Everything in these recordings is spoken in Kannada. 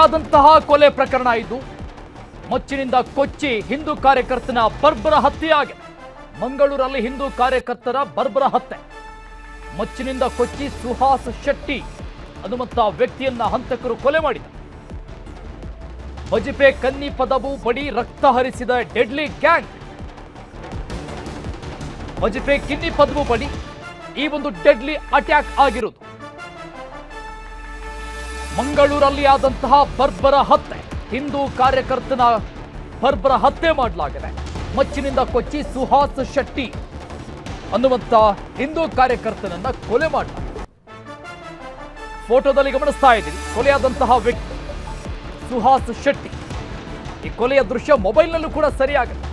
ಆದಂತಹ ಕೊಲೆ ಪ್ರಕರಣ ಇದು. ಮಚ್ಚಿನಿಂದ ಕೊಚ್ಚಿ ಹಿಂದೂ ಕಾರ್ಯಕರ್ತನ ಬರ್ಬರ ಹತ್ಯೆಯಾಗಿದೆ. ಮಂಗಳೂರಲ್ಲಿ ಹಿಂದೂ ಕಾರ್ಯಕರ್ತರ ಬರ್ಬರ ಹತ್ಯೆ. ಮಚ್ಚಿನಿಂದ ಕೊಚ್ಚಿ ಸುಹಾಸ್ ಶೆಟ್ಟಿ ಅನುಮಂತ ವ್ಯಕ್ತಿಯನ್ನ ಹಂತಕರು ಕೊಲೆ ಮಾಡಿದ ಬಜಿಪೆ ಕನ್ನಿ ಪದವು ಬಡಿ ರಕ್ತ ಹರಿಸಿದ deadly gang. Bajpe Kinnipadavu ಬಡಿ ಈ ಒಂದು ಡೆಡ್ಲಿ ಅಟ್ಯಾಕ್ ಆಗಿರುವುದು. ಮಂಗಳೂರಲ್ಲಿ ಆದಂತಹ ಬರ್ಬರ ಹತ್ಯೆ. ಹಿಂದೂ ಕಾರ್ಯಕರ್ತನ ಬರ್ಬರ ಹತ್ಯೆ ಮಾಡಲಾಗಿದೆ. ಮಚ್ಚಿನಿಂದ ಕೊಚ್ಚಿ ಸುಹಾಸ್ ಶೆಟ್ಟಿ ಅನ್ನುವಂತ ಹಿಂದೂ ಕಾರ್ಯಕರ್ತನನ್ನ ಕೊಲೆ ಮಾಡಲಾಗಿದೆ ಫೋಟೋದಲ್ಲಿ ಗಮನಿಸ್ತಾ ಇದ್ದೀವಿ ಕೊಲೆಯಾದಂತಹ ವ್ಯಕ್ತಿ ಸುಹಾಸ್ ಶೆಟ್ಟಿ. ಈ ಕೊಲೆಯ ದೃಶ್ಯ ಮೊಬೈಲ್ನಲ್ಲೂ ಕೂಡ ಸರಿಯಾಗಿದೆ.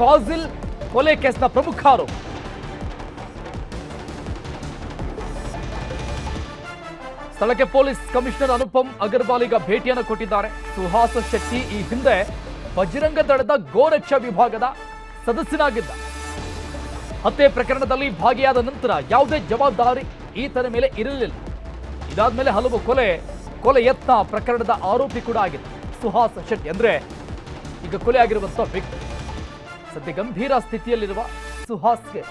ಫಾಜಿಲ್ ಕೊಲೆ ಕೇಸ್ನ ಪ್ರಮುಖ ಆರೋಪ. ಸ್ಥಳಕ್ಕೆ ಪೊಲೀಸ್ ಕಮಿಷನರ್ ಅನುಪಮ್ ಅಗರ್ವಾಲ್ ಈಗ ಭೇಟಿಯನ್ನು ಕೊಟ್ಟಿದ್ದಾರೆ. ಸುಹಾಸ ಶೆಟ್ಟಿ ಈ ಹಿಂದೆ ಬಜರಂಗ ದಳದ ಗೋರಕ್ಷಾ ವಿಭಾಗದ ಸದಸ್ಯನಾಗಿದ್ದ. ಹತ್ಯೆ ಪ್ರಕರಣದಲ್ಲಿ ಭಾಗಿಯಾದ ನಂತರ ಯಾವುದೇ ಜವಾಬ್ದಾರಿ ಈತನ ಮೇಲೆ ಇರಲಿಲ್ಲ. ಇದಾದ ಮೇಲೆ ಹಲವು ಕೊಲೆ ಕೊಲೆ ಯತ್ನ ಪ್ರಕರಣದ ಆರೋಪಿ ಕೂಡ ಆಗಿದೆ ಸುಹಾಸ್ ಶೆಟ್ಟಿ ಅಂದ್ರೆ ಈಗ ಕೊಲೆ ಆಗಿರುವಂತಹ ವ್ಯಕ್ತಿ. ಸದ್ಯ ಗಂಭೀರ ಸ್ಥಿತಿಯಲ್ಲಿರುವ ಸುಹಾಸ್ಗೆ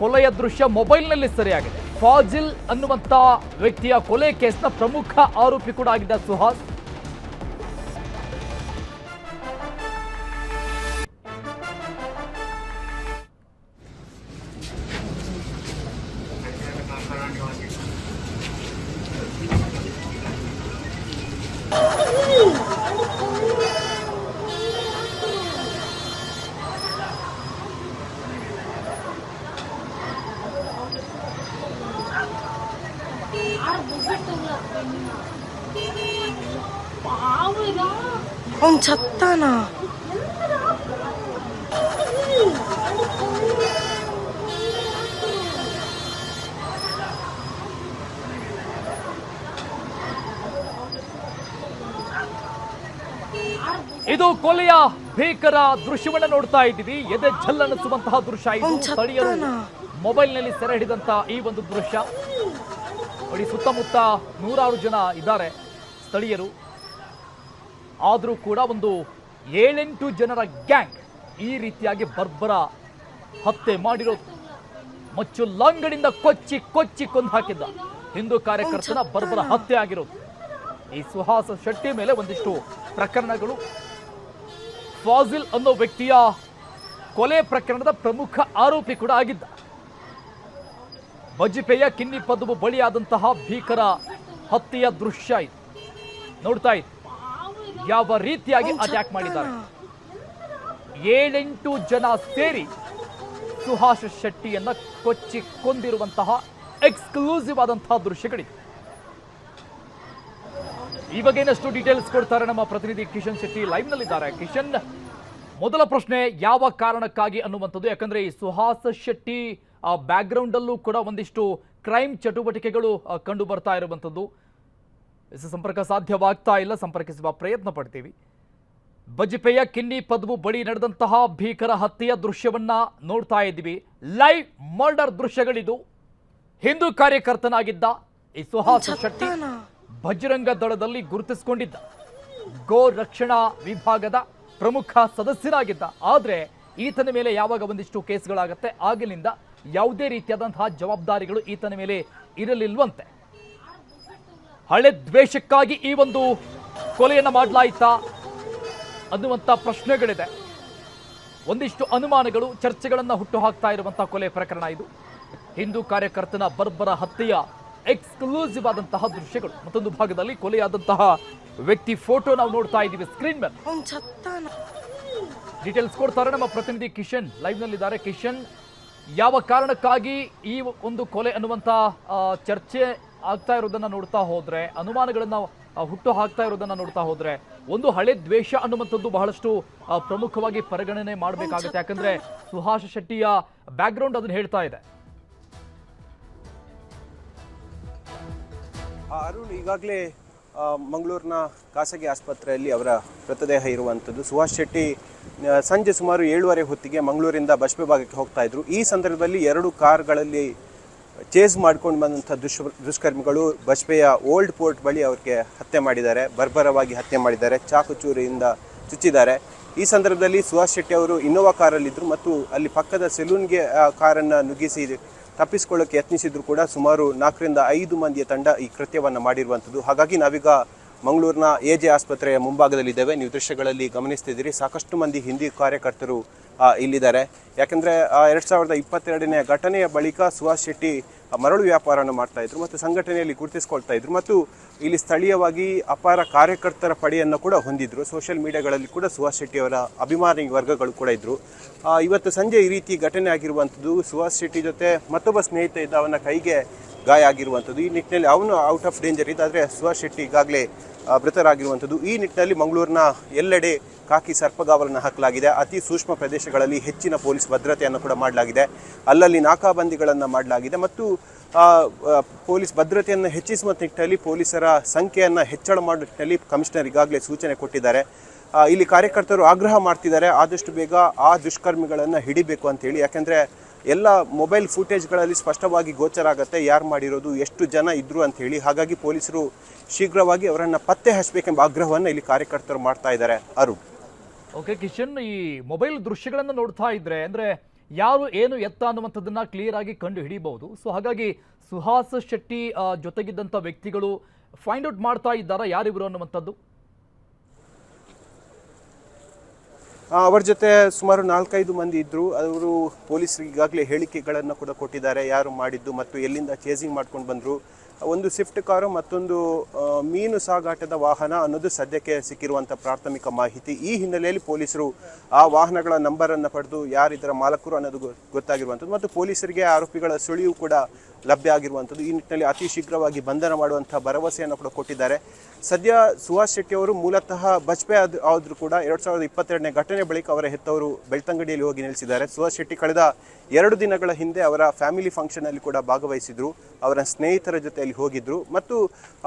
ಕೊಲೆಯ ದೃಶ್ಯ ಮೊಬೈಲ್ನಲ್ಲಿ ಸರಿಯಾಗಿದೆ. ಫಾಜಿಲ್ ಅನ್ನುವಂತ ವ್ಯಕ್ತಿಯ ಕೊಲೆ ಕೇಸ್ನ ಪ್ರಮುಖ ಆರೋಪಿ ಕೂಡ ಆಗಿದ್ದ ಸುಹಾಸ್. ಅವ್ನ್ 나. ಇದು ಕೊಲೆಯ ಭೀಕರ ದೃಶ್ಯವನ್ನ ನೋಡ್ತಾ ಇದ್ದೀವಿ. ಎದೆ ಝಲ್ಲನಿಸುವಂತಹ ದೃಶ್ಯ ಇದು. ಸ್ಥಳೀಯರು ಮೊಬೈಲ್ನಲ್ಲಿ ಸೆರೆ ಹಿಡಿದಂತಹ ಈ ಒಂದು ದೃಶ್ಯ. ನೋಡಿ ಸುತ್ತಮುತ್ತ ನೂರಾರು ಜನ ಇದ್ದಾರೆ. ಸ್ಥಳೀಯರು ಆದರೂ ಕೂಡ ಒಂದು ಏಳೆಂಟು ಜನರ ಗ್ಯಾಂಗ್ ಈ ರೀತಿಯಾಗಿ ಬರ್ಬರ ಹತ್ಯೆ ಮಾಡಿರೋದು ಮಚ್ಚು ಲಾಂಗಡಿಂದ ಕೊಚ್ಚಿ ಕೊಚ್ಚಿ ಕೊಂದು ಹಾಕಿದ್ದ. ಹಿಂದೂ ಕಾರ್ಯಕರ್ತನ ಬರ್ಬರ ಹತ್ಯೆ ಆಗಿರೋದು. ಈ ಸುಹಾಸ ಶೆಟ್ಟಿ ಮೇಲೆ ಒಂದಿಷ್ಟು ಪ್ರಕರಣಗಳು. ಫಾಜಿಲ್ ಅನ್ನೋ ವ್ಯಕ್ತಿಯ ಕೊಲೆ ಪ್ರಕರಣದ ಪ್ರಮುಖ ಆರೋಪಿ ಕೂಡ ಆಗಿದ್ದ. ಬಜಿಪೆಯ ಕಿನ್ನಿ ಪದವು ಬಳಿಯಾದಂತಹ ಭೀಕರ ಹತ್ಯೆಯ ದೃಶ್ಯ ಇದು. ನೋಡ್ತಾ ಇತ್ತು ಯಾವ ರೀತಿಯಾಗಿ ಅಟ್ಯಾಕ್ ಮಾಡಿದ್ದಾರೆ? ಏಳೆಂಟು ಜನ ಸೇರಿ ಸುಹಾಸ್ ಶೆಟ್ಟಿಯನ್ನ ಕೊಚ್ಚಿ ಕೊಂದಿರುವಂತಹ ಎಕ್ಸ್ಕ್ಲೂಸಿವ್ ಆದಂತಹ ದೃಶ್ಯಗಳಿದೆ ಈ ಬಗ್ಗೆ ಇನ್ನಷ್ಟು ಡೀಟೇಲ್ಸ್ ಕೊಡ್ತಾರೆ ನಮ್ಮ ಪ್ರತಿನಿಧಿ ಕಿಶನ್ ಶೆಟ್ಟಿ? ಲೈವ್ ನಲ್ಲಿದ್ದಾರೆ. ಕಿಶನ್ ಮೊದಲ ಪ್ರಶ್ನೆ ಯಾವ ಕಾರಣಕ್ಕಾಗಿ ಅನ್ನುವಂಥದ್ದು? ಯಾಕಂದ್ರೆ ಈ ಸುಹಾಸ್ ಶೆಟ್ಟಿ ಬ್ಯಾಕ್ ಗ್ರೌಂಡ್ ಅಲ್ಲೂ ಕೂಡ ಒಂದಿಷ್ಟು ಕ್ರೈಮ್ ಚಟುವಟಿಕೆಗಳು ಕಂಡು ಬರ್ತಾ ಇರುವಂಥದ್ದು. ಸಂಪರ್ಕ ಸಾಧ್ಯವಾಗ್ತಾ ಇಲ್ಲ ಸಂಪರ್ಕಿಸುವ ಪ್ರಯತ್ನ ಪಡ್ತೀವಿ ಬಜಪೆಯ ಕಿನ್ನಿ ಪದವು ಬಳಿ ನಡೆದಂತಹ ಭೀಕರ ಹತ್ಯೆಯ ದೃಶ್ಯವನ್ನ ನೋಡ್ತಾ ಇದ್ದೀವಿ ಲೈವ್ ಮರ್ಡರ್ ದೃಶ್ಯಗಳಿದು ಹಿಂದೂ ಕಾರ್ಯಕರ್ತನಾಗಿದ್ದ ಈ ಸುಹಾಸ ಶೆಟ್ಟಿ ಬಜರಂಗ ದಳದಲ್ಲಿ ಗುರುತಿಸಿಕೊಂಡಿದ್ದ ಗೋ ರಕ್ಷಣಾ ವಿಭಾಗದ ಪ್ರಮುಖ ಸದಸ್ಯನಾಗಿದ್ದ ಆದ್ರೆ ಈತನ ಮೇಲೆ ಯಾವಾಗ ಒಂದಿಷ್ಟು ಕೇಸ್ಗಳಾಗತ್ತೆ ಆಗಿನಿಂದ ಯಾವುದೇ ರೀತಿಯಾದಂತಹ ಜವಾಬ್ದಾರಿಗಳು ಈತನ ಮೇಲೆ ಇರಲಿಲ್ವಂತೆ ಹಳೆ ದ್ವೇಷಕ್ಕಾಗಿ ಈ ಒಂದು ಕೊಲೆಯನ್ನು ಮಾಡಲಾಯಿತಾ ಅನ್ನುವಂಥ ಪ್ರಶ್ನೆಗಳಿದೆ. ಒಂದಿಷ್ಟು ಅನುಮಾನಗಳು ಚರ್ಚೆಗಳನ್ನು ಹುಟ್ಟು ಹಾಕ್ತಾ ಇರುವಂಥ ಕೊಲೆ ಪ್ರಕರಣ ಇದು. ಹಿಂದೂ ಕಾರ್ಯಕರ್ತನ ಬರ್ಬರ ಹತ್ಯೆಯ ಎಕ್ಸ್ಕ್ಲೂಸಿವ್ ಆದಂತಹ ದೃಶ್ಯಗಳು. ಮತ್ತೊಂದು ಭಾಗದಲ್ಲಿ ಕೊಲೆಯಾದಂತಹ ವ್ಯಕ್ತಿ ಫೋಟೋ ನಾವು ನೋಡ್ತಾ ಇದ್ದೀವಿ ಸ್ಕ್ರೀನ್ ಮೇಲೆ. ಡೀಟೇಲ್ಸ್ ಕೊಡ್ತಾರೆ ನಮ್ಮ ಪ್ರತಿನಿಧಿ ಕಿಶನ್. ಲೈವ್ ನಲ್ಲಿದ್ದಾರೆ ಕಿಶನ್. ಯಾವ ಕಾರಣಕ್ಕಾಗಿ ಈ ಒಂದು ಕೊಲೆ ಅನ್ನುವಂಥ ಚರ್ಚೆ ಆಗ್ತಾ ಇರೋದನ್ನ ನೋಡ್ತಾ ಹೋದ್ರೆ, ಅನುಮಾನಗಳನ್ನ ಹುಟ್ಟು ಹಾಕ್ತಾ ಇರೋದನ್ನ ನೋಡ್ತಾ ಹೋದ್ರೆ, ಒಂದು ಹಳೆ ದ್ವೇಷ ಅನ್ನುವಂಥದ್ದು ಬಹಳಷ್ಟು ಪ್ರಮುಖವಾಗಿ ಪರಿಗಣನೆ ಮಾಡಬೇಕಾಗುತ್ತೆ. ಯಾಕಂದ್ರೆ ಸುಹಾಸ್ ಶೆಟ್ಟಿಯ ಬ್ಯಾಕ್ ಗ್ರೌಂಡ್ ಅದನ್ನ ಹೇಳ್ತಾ ಇದೆ. ಅರುಣ್, ಈಗಾಗಲೇ ಮಂಗಳೂರಿನ ಖಾಸಗಿ ಆಸ್ಪತ್ರೆಯಲ್ಲಿ ಅವರ ಮೃತದೇಹ ಇರುವಂಥದ್ದು. ಸುಹಾಸ್ ಶೆಟ್ಟಿ ಸಂಜೆ ಸುಮಾರು ಏಳುವರೆ ಹೊತ್ತಿಗೆ ಮಂಗಳೂರಿಂದ ಬಸ್ ಭಾಗಕ್ಕೆ ಹೋಗ್ತಾ ಇದ್ರು. ಈ ಸಂದರ್ಭದಲ್ಲಿ ಎರಡು ಕಾರ್ಗಳಲ್ಲಿ ಚೇಸ್ ಮಾಡ್ಕೊಂಡು ಬಂದಂಥ ದುಷ್, ದುಷ್ಕರ್ಮಿಗಳು ಬಜ್ಪೆಯ ಓಲ್ಡ್ ಪೋರ್ಟ್ ಬಳಿ ಅವ್ರಿಗೆ ಹತ್ಯೆ ಮಾಡಿದ್ದಾರೆ, ಬರ್ಬರವಾಗಿ ಹತ್ಯೆ ಮಾಡಿದ್ದಾರೆ ಚಾಕುಚೂರಿಯಿಂದ ಚುಚ್ಚಿದ್ದಾರೆ. ಈ ಸಂದರ್ಭದಲ್ಲಿ ಸುಹಾಸ್ ಶೆಟ್ಟಿ ಅವರು ಇನ್ನೋವಾ ಕಾರಲ್ಲಿದ್ದರು ಮತ್ತು ಅಲ್ಲಿ ಪಕ್ಕದ ಸೆಲೂನ್ಗೆ ಕಾರನ್ನು ನುಗ್ಗಿಸಿ ತಪ್ಪಿಸಿಕೊಳ್ಳೋಕೆ ಯತ್ನಿಸಿದ್ರು ಕೂಡ ಸುಮಾರು ನಾಲ್ಕರಿಂದ ಐದು ಮಂದಿಯ ತಂಡ ಈ ಕೃತ್ಯವನ್ನು ಮಾಡಿರುವಂಥದ್ದು. ಹಾಗಾಗಿ ನಾವೀಗ ಮಂಗಳೂರಿನ ಎ ಜೆ ಆಸ್ಪತ್ರೆಯ ಮುಂಭಾಗದಲ್ಲಿದ್ದೇವೆ. ನೀವು ದೃಶ್ಯಗಳಲ್ಲಿ ಗಮನಿಸ್ತಿದ್ದೀರಿ. ಸಾಕಷ್ಟು ಮಂದಿ ಹಿಂದಿ ಕಾರ್ಯಕರ್ತರು ಇಲ್ಲಿದ್ದಾರೆ. ಯಾಕೆಂದರೆ ಎರಡು ಸಾವಿರದ ಇಪ್ಪತ್ತೆರಡನೇ ಘಟನೆಯ ಬಳಿಕ ಸುಹಾಸ್ ಶೆಟ್ಟಿ ಮರಳು ವ್ಯಾಪಾರವನ್ನು ಮಾಡ್ತಾ ಇದ್ರು ಮತ್ತು ಸಂಘಟನೆಯಲ್ಲಿ ಗುರುತಿಸ್ಕೊಳ್ತಾ ಇದ್ರು ಮತ್ತು ಇಲ್ಲಿ ಸ್ಥಳೀಯವಾಗಿ ಅಪಾರ ಕಾರ್ಯಕರ್ತರ ಪಡೆಯನ್ನು ಕೂಡ ಹೊಂದಿದ್ರು. ಸೋಷಿಯಲ್ ಮೀಡಿಯಾಗಳಲ್ಲಿ ಕೂಡ ಸುಹಾಸ್ ಶೆಟ್ಟಿ ಅವರ ಅಭಿಮಾನಿ ವರ್ಗಗಳು ಕೂಡ ಇದ್ದರು ಇವತ್ತು ಸಂಜೆ ಈ ರೀತಿ ಘಟನೆ ಆಗಿರುವಂಥದ್ದು ಸುಹಾಸ್ ಶೆಟ್ಟಿ ಜೊತೆ ಮತ್ತೊಬ್ಬ ಸ್ನೇಹಿತ ಇದ್ದ ಅವನ ಕೈಗೆ ಗಾಯ ಆಗಿರುವಂಥದ್ದು. ಈ ನಿಟ್ಟಿನಲ್ಲಿ ಅವನು ಔಟ್ ಆಫ್ ಡೇಂಜರ್ ಇದ್ದ ಆದರೆ ಸುಹಾಸ್ ಶೆಟ್ಟಿ ಈಗಾಗಲೇ ಮೃತರಾಗಿರುವಂಥದ್ದು. ಈ ನಿಟ್ಟಿನಲ್ಲಿ ಮಂಗಳೂರಿನ ಎಲ್ಲೆಡೆ ಕಾಕಿ ಸರ್ಪಗಾವಲನ್ನು ಹಾಕಲಾಗಿದೆ. ಅತಿ ಸೂಕ್ಷ್ಮ ಪ್ರದೇಶಗಳಲ್ಲಿ ಹೆಚ್ಚಿನ ಪೊಲೀಸ್ ಭದ್ರತೆಯನ್ನು ಕೂಡ ಮಾಡಲಾಗಿದೆ. ಅಲ್ಲಲ್ಲಿ ನಾಕಾಬಂದಿಗಳನ್ನು ಮಾಡಲಾಗಿದೆ. ಮತ್ತು ಪೊಲೀಸ್ ಭದ್ರತೆಯನ್ನು ಹೆಚ್ಚಿಸುವ ನಿಟ್ಟಿನಲ್ಲಿ ಪೊಲೀಸರ ಸಂಖ್ಯೆಯನ್ನು ಹೆಚ್ಚಳ ಮಾಡುವ ನಿಟ್ಟಿನಲ್ಲಿ ಕಮಿಷನರ್ ಈಗಾಗಲೇ ಸೂಚನೆ ಕೊಟ್ಟಿದ್ದಾರೆ. ಇಲ್ಲಿ ಕಾರ್ಯಕರ್ತರು ಆಗ್ರಹ ಮಾಡ್ತಿದ್ದಾರೆ. ಆದಷ್ಟು ಬೇಗ ಆ ದುಷ್ಕರ್ಮಿಗಳನ್ನು ಹಿಡಿಬೇಕು ಅಂತೇಳಿ ಯಾಕೆಂದರೆ ಎಲ್ಲ ಮೊಬೈಲ್ ಫುಟೇಜ್ಗಳಲ್ಲಿ ಸ್ಪಷ್ಟವಾಗಿ ಗೋಚರ ಆಗುತ್ತೆ, ಯಾರು ಮಾಡಿರೋದು, ಎಷ್ಟು ಜನ ಇದ್ರು ಅಂತ ಹೇಳಿ. ಹಾಗಾಗಿ ಪೊಲೀಸರು ಶೀಘ್ರವಾಗಿ ಅವರನ್ನು ಪತ್ತೆ ಹಚ್ಚಬೇಕೆಂಬ ಆಗ್ರಹವನ್ನು ಇಲ್ಲಿ ಕಾರ್ಯಕರ್ತರು ಮಾಡ್ತಾ ಇದ್ದಾರೆ. ಅರುಣ್. ಓಕೆ, ಕಿಶನ್, ಈ ಮೊಬೈಲ್ ದೃಶ್ಯಗಳನ್ನು ನೋಡ್ತಾ ಇದ್ರೆ, ಅಂದರೆ ಯಾರು ಏನು ಎತ್ತ ಅನ್ನುವಂಥದ್ದನ್ನು ಕ್ಲಿಯರ್ ಆಗಿ ಕಂಡು ಹಿಡಿಬಹುದು. ಸೊ ಹಾಗಾಗಿ ಸುಹಾಸ್ ಶೆಟ್ಟಿ ಜೊತೆಗಿದ್ದಂಥ ವ್ಯಕ್ತಿಗಳು ಫೈಂಡ್ ಔಟ್ ಮಾಡ್ತಾ ಇದ್ದಾರಾ ಯಾರಿವರು ಅನ್ನುವಂಥದ್ದು ಆ, ಅವರ ಜೊತೆ ಸುಮಾರು ನಾಲ್ಕೈದು ಮಂದಿ ಇದ್ದರು ಅವರು ಪೊಲೀಸರಿಗೆ ಈಗಾಗಲೇ ಹೇಳಿಕೆಗಳನ್ನು ಕೂಡ ಕೊಟ್ಟಿದ್ದಾರೆ. ಯಾರು ಮಾಡಿದ್ದು ಮತ್ತು ಎಲ್ಲಿಂದ ಚೇಸಿಂಗ್ ಮಾಡ್ಕೊಂಡು ಬಂದರು. ಒಂದು ಸ್ವಿಫ್ಟ್ ಕಾರು ಮತ್ತೊಂದು ಮೀನು ಸಾಗಾಟದ ವಾಹನ ಅನ್ನೋದು ಸದ್ಯಕ್ಕೆ ಸಿಕ್ಕಿರುವಂಥ ಪ್ರಾಥಮಿಕ ಮಾಹಿತಿ. ಈ ಹಿನ್ನೆಲೆಯಲ್ಲಿ ಪೊಲೀಸರು ಆ ವಾಹನಗಳ ನಂಬರನ್ನು ಪಡೆದು ಯಾರಿದ್ದರ ಮಾಲಕರು ಅನ್ನೋದು ಗೊತ್ತಾಗಿರುವಂಥದ್ದು ಮತ್ತು ಪೊಲೀಸರಿಗೆ ಆರೋಪಿಗಳ ಸುಳಿವು ಕೂಡ ಲಭ್ಯ ಆಗಿರುವಂಥದ್ದು. ಈ ನಿಟ್ಟಿನಲ್ಲಿ ಅತಿ ಶೀಘ್ರವಾಗಿ ಬಂಧನ ಮಾಡುವಂಥ ಭರವಸೆಯನ್ನು ಕೂಡ ಕೊಟ್ಟಿದ್ದಾರೆ. ಸದ್ಯ ಸುಹಾಸ್ ಶೆಟ್ಟಿ ಅವರು ಮೂಲತಃ ಬಜ್ಪೆ ಆದ ಆದರೂ ಕೂಡ ಎರಡು ಸಾವಿರದ ಇಪ್ಪತ್ತೆರಡನೇ ಘಟನೆ ಬಳಿಕ ಅವರ ಹೆತ್ತವರು ಬೆಳ್ತಂಗಡಿಯಲ್ಲಿ ಹೋಗಿ ನೆಲೆಸಿದ್ದಾರೆ. ಸುಹಾಸ್ ಶೆಟ್ಟಿ ಕಳೆದ ಎರಡು ದಿನಗಳ ಹಿಂದೆ ಅವರ ಫ್ಯಾಮಿಲಿ ಫಂಕ್ಷನಲ್ಲಿ ಕೂಡ ಭಾಗವಹಿಸಿದ್ರು. ಅವರ ಸ್ನೇಹಿತರ ಜೊತೆಯಲ್ಲಿ ಹೋಗಿದ್ರು. ಮತ್ತು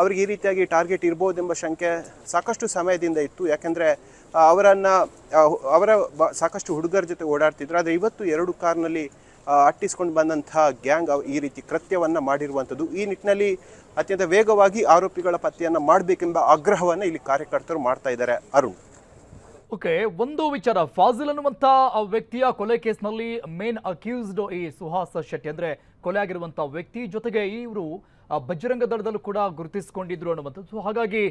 ಅವರಿಗೆ ಈ ರೀತಿಯಾಗಿ ಟಾರ್ಗೆಟ್ ಇರ್ಬೋದೆಂಬ ಶಂಕೆ ಸಾಕಷ್ಟು ಸಮಯದಿಂದ ಇತ್ತು. ಯಾಕೆಂದರೆ ಅವರನ್ನು ಅವರ ಸಾಕಷ್ಟು ಹುಡುಗರ ಜೊತೆ ಓಡಾಡ್ತಿದ್ರು. ಆದರೆ ಇವತ್ತು ಎರಡು ಕಾರ್ನಲ್ಲಿ ಅಟ್ಟಿಸ್ಕೊಂಡು ಬಂದಂತಹ ಗ್ಯಾಂಗ್ ಈ ರೀತಿ ಕೃತ್ಯವನ್ನು ಮಾಡಿರುವಂಥದ್ದು. ಈ ನಿಟ್ಟಿನಲ್ಲಿ ಅತ್ಯಂತ ವೇಗವಾಗಿ ಆರೋಪಿಗಳ ಪತ್ತೆಯನ್ನು ಮಾಡಬೇಕೆಂಬ ಆಗ್ರಹವನ್ನು ಇಲ್ಲಿ ಕಾರ್ಯಕರ್ತರು ಮಾಡ್ತಾ ಇದ್ದಾರೆ. ಅರುಣ್. ಓಕೆ, ಒಂದು ವಿಚಾರ. ಫಾಜಿಲ್ ಅನ್ನುವಂಥ ವ್ಯಕ್ತಿಯ ಕೊಲೆ ಕೇಸ್ನಲ್ಲಿ ಮೇನ್ ಅಕ್ಯೂಸ್ಡ್ ಈ ಸುಹಾಸ ಶೆಟ್ಟಿ ಅಂದ್ರೆ ಕೊಲೆ ಆಗಿರುವಂಥ ವ್ಯಕ್ತಿ ಜೊತೆಗೆ ಇವರು ಬಜರಂಗ ದಳದಲ್ಲೂ ಕೂಡ ಗುರುತಿಸಿಕೊಂಡಿದ್ರು ಅನ್ನುವಂಥದ್ದು. ಸೊ ಹಾಗಾಗಿ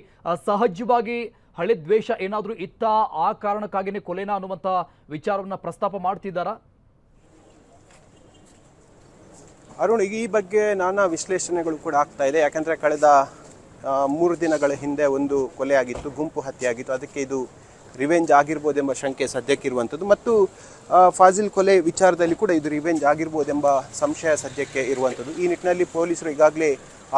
ಸಹಜವಾಗಿ ಹಳೆ ದ್ವೇಷ ಏನಾದರೂ ಇತ್ತ ಆ ಕಾರಣಕ್ಕಾಗಿನೇ ಕೊಲೆನಾ ಅನ್ನುವಂಥ ವಿಚಾರವನ್ನು ಪ್ರಸ್ತಾಪ ಮಾಡ್ತಿದ್ದಾರಾ? ಅರುಣ್, ಈ ಬಗ್ಗೆ ನಾನಾ ವಿಶ್ಲೇಷಣೆಗಳು ಕೂಡ ಆಗ್ತಾ ಇದೆ. ಯಾಕಂದರೆ ಕಳೆದ ಮೂರು ದಿನಗಳ ಹಿಂದೆ ಒಂದು ಕೊಲೆ ಆಗಿತ್ತು ಗುಂಪು ಹತ್ಯೆ ಆಗಿತ್ತು ಅದಕ್ಕೆ ಇದು ರಿವೆಂಜ್ ಆಗಿರ್ಬೋದೆಂಬ ಶಂಕೆ ಸದ್ಯಕ್ಕಿರುವಂಥದ್ದು. ಮತ್ತು ಫಾಜಿಲ್ ಕೊಲೆ ವಿಚಾರದಲ್ಲಿ ಕೂಡ ಇದು ರಿವೆಂಜ್ ಆಗಿರ್ಬೋದೆಂಬ ಸಂಶಯ ಸದ್ಯಕ್ಕೆ ಇರುವಂಥದ್ದು. ಈ ನಿಟ್ಟಿನಲ್ಲಿ ಪೊಲೀಸರು ಈಗಾಗಲೇ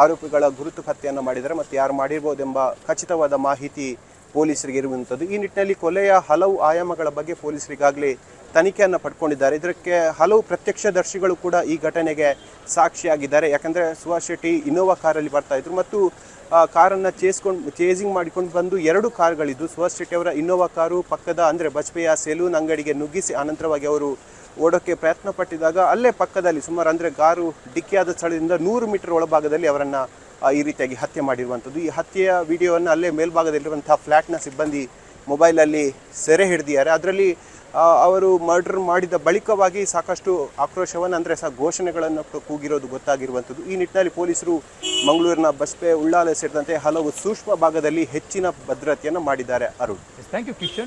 ಆರೋಪಿಗಳ ಗುರುತು ಪತ್ತೆಯನ್ನು ಮಾಡಿದ್ದಾರೆ. ಮತ್ತು ಯಾರು ಮಾಡಿರ್ಬೋದೆಂಬ ಖಚಿತವಾದ ಮಾಹಿತಿ ಪೊಲೀಸರಿಗೆ ಇರುವಂಥದ್ದು ಈ ನಿಟ್ಟಿನಲ್ಲಿ ಕೊಲೆಯ ಹಲವು ಆಯಾಮಗಳ ಬಗ್ಗೆ ಪೊಲೀಸರಿಗಾಗಲೇ ತನಿಖೆಯನ್ನು ಪಡ್ಕೊಂಡಿದ್ದಾರೆ. ಇದಕ್ಕೆ ಹಲವು ಪ್ರತ್ಯಕ್ಷದರ್ಶಿಗಳು ಕೂಡ ಈ ಘಟನೆಗೆ ಸಾಕ್ಷಿಯಾಗಿದ್ದಾರೆ. ಯಾಕಂದರೆ ಸುಹಾಸ್ ಶೆಟ್ಟಿ ಇನೋವಾ ಕಾರಲ್ಲಿ ಬರ್ತಾ ಇದ್ರು ಮತ್ತು ಕಾರನ್ನು ಚೇಸ್ಕೊಂಡು, ಚೇಸಿಂಗ್ ಮಾಡಿಕೊಂಡು ಬಂದು ಎರಡು ಕಾರ್ಗಳಿದ್ದು. ಸುಹಾಸ್ ಶೆಟ್ಟಿ ಅವರ ಇನೋವಾ ಕಾರು ಪಕ್ಕದ, ಅಂದರೆ ಬಜ್ಪೆಯ ಸೆಲೂನ್ ಅಂಗಡಿಗೆ ನುಗ್ಗಿಸಿ ಅನಂತರವಾಗಿ ಅವರು ಓಡೋಕ್ಕೆ ಪ್ರಯತ್ನ ಪಟ್ಟಿದಾಗ ಅಲ್ಲೇ ಪಕ್ಕದಲ್ಲಿ ಸುಮಾರು, ಅಂದರೆ ಕಾರು ಡಿಕ್ಕಿಯಾದ ಸ್ಥಳದಿಂದ ನೂರು ಮೀಟರ್ ಒಳಭಾಗದಲ್ಲಿ ಅವರನ್ನು ಈ ರೀತಿಯಾಗಿ ಹತ್ಯೆ ಮಾಡಿರುವಂಥದ್ದು. ಈ ಹತ್ಯೆಯ ವಿಡಿಯೋವನ್ನು ಅಲ್ಲೇ ಮೇಲ್ಭಾಗದಲ್ಲಿರುವಂಥ ಫ್ಲ್ಯಾಟ್ನ ಸಿಬ್ಬಂದಿ ಮೊಬೈಲಲ್ಲಿ ಸೆರೆ ಹಿಡಿದಿದ್ದಾರೆ. ಅದರಲ್ಲಿ ಅವರು ಮರ್ಡರ್ ಮಾಡಿದ ಬಳಿಕವಾಗಿ ಸಾಕಷ್ಟು ಆಕ್ರೋಶವನ್ನು, ಅಂದರೆ ಸಹ ಘೋಷಣೆಗಳನ್ನು ಕೂಗಿರೋದು ಗೊತ್ತಾಗಿರುವಂಥದ್ದು. ಈ ನಿಟ್ಟಿನಲ್ಲಿ ಪೊಲೀಸರು ಮಂಗಳೂರಿನ ಬಸ್ಪೆ ಉಳ್ಳಾಲ ಸೇರಿದಂತೆ ಹಲವು ಸೂಕ್ಷ್ಮ ಭಾಗದಲ್ಲಿ ಹೆಚ್ಚಿನ ಭದ್ರತೆಯನ್ನು ಮಾಡಿದ್ದಾರೆ ಅರುಣ್. Thank you Kishan